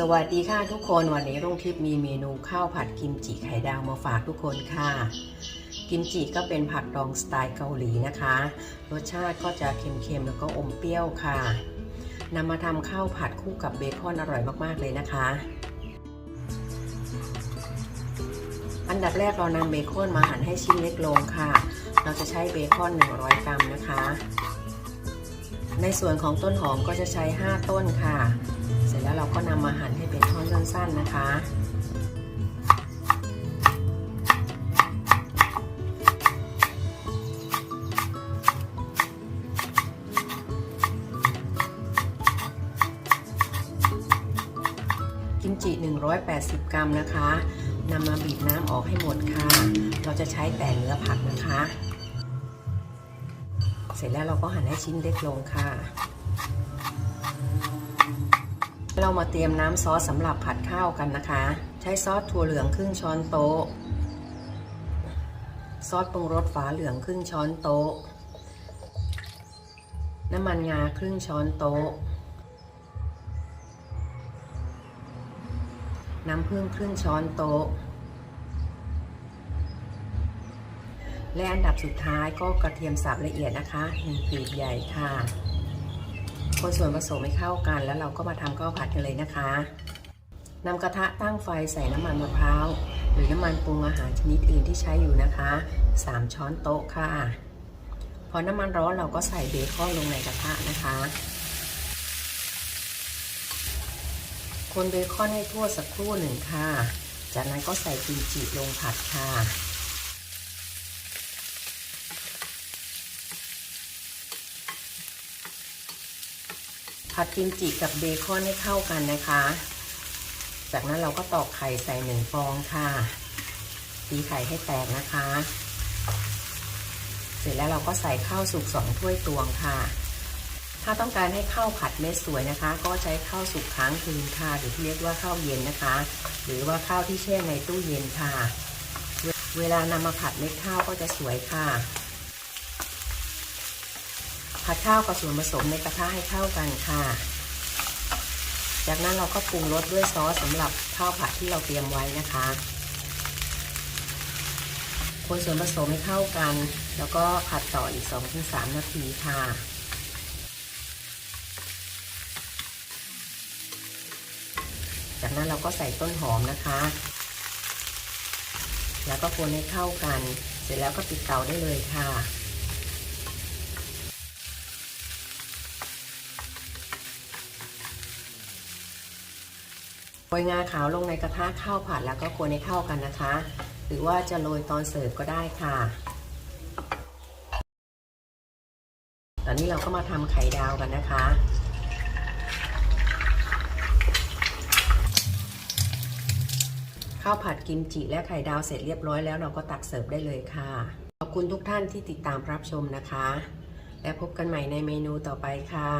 สวัสดีค่ะทุกคนวันนี้รุ่งทิพย์มีเมนูข้าวผัดกิมจิไข่ดาวมาฝากทุกคนค่ะ กิมจิก็เป็นผักดองสไตล์เกาหลีนะคะ รสชาติก็จะเค็มๆแล้วก็อมเปรี้ยวค่ะนำมาทำข้าวผัดคู่กับเบคอนอร่อยมากๆเลยนะคะ อันดับแรกเรานำเบคอนมาหั่นให้ชิ้นเล็กลงค่ะ เราจะใช้เบคอน 100 กรัมนะคะ ในส่วนของต้นหอมก็จะใช้ 5 ต้นค่ะ แล้วเราก็นำมาหั่นให้เป็นท่อนสั้นๆนะคะกิมจิ 180 กรัมนะคะนำมาบีบน้ำออกให้หมดค่ะ เราจะใช้แต่เนื้อผักนะคะ เสร็จแล้วเราก็หั่นให้ชิ้นเล็กลงค่ะ เรามาเตรียมน้ำซอสสำหรับผัดข้าวกันนะคะ ใช้ซอสถั่วเหลืองครึ่งช้อนโต๊ะ ซอสปรุงรสฝาเหลืองครึ่งช้อนโต๊ะ น้ำมันงาครึ่งช้อนโต๊ะ น้ำผึ้งครึ่งช้อนโต๊ะ และอันดับสุดท้ายก็กระเทียมสับละเอียดนะคะหนึ่งกลีบใหญ่ค่ะ คนส่วนผสมให้เข้ากัน แล้วเราก็มาทำข้าวผัดกันเลยนะคะนำกระทะตั้งไฟใส่น้ำมันมะพร้าวหรือน้ำมันปรุงอาหารชนิดอื่นที่ใช้อยู่นะคะ 3 ช้อนโต๊ะค่ะ พอน้ำมันร้อนเราก็ใส่เบคอนลงในกระทะนะคะ คนเบคอนให้ทั่วสักครู่หนึ่งค่ะ จากนั้นก็ใส่กิมจิลงผัดค่ะ ผัดกิมจิกับเบคอนให้เข้ากันนะคะ จากนั้นเราก็ตอกไข่ใส่หนึ่งฟองค่ะ ตีไข่ให้แตกนะคะ เสร็จแล้วเราก็ใส่ข้าวสุกสองถ้วยตวงค่ะ ถ้าต้องการให้ข้าวผัดเม็ดสวยนะคะ ก็ใช้ข้าวสุกค้างคืนค่ะ หรือที่เรียกว่าข้าวเย็นนะคะ หรือว่าข้าวที่แช่ในตู้เย็นค่ะ เวลานำมาผัดเม็ดข้าวก็จะสวยค่ะ ผัดข้าวกับส่วนผสมในกระทะให้เข้ากันค่ะ จากนั้นเราก็ปรุงรสด้วยซอสสำหรับข้าวผัดที่เราเตรียมไว้นะคะ คนส่วนผสมให้เข้ากัน แล้วก็ผัดต่ออีก 2-3 นาทีค่ะจากนั้นเราก็ใส่ต้นหอมนะคะ แล้วก็คนให้เข้ากัน เสร็จแล้วก็ปิดเตาได้เลยค่ะ ยงาขาวลงในกระทะข้าวผัดแล้วก็คนให้เข้ากันนะคะ หรือว่าจะโรยตอนเสิร์ฟก็ได้ค่ะ ตอนนี้เราก็มาทำไข่ดาวกันนะคะ ข้าวผัดกิมจิและไข่ดาวเสร็จเรียบร้อยแล้วเราก็ตักเสิร์ฟได้เลยค่ะ ขอบคุณทุกท่านที่ติดตามรับชมนะคะ และพบกันใหม่ในเมนูต่อไปค่ะ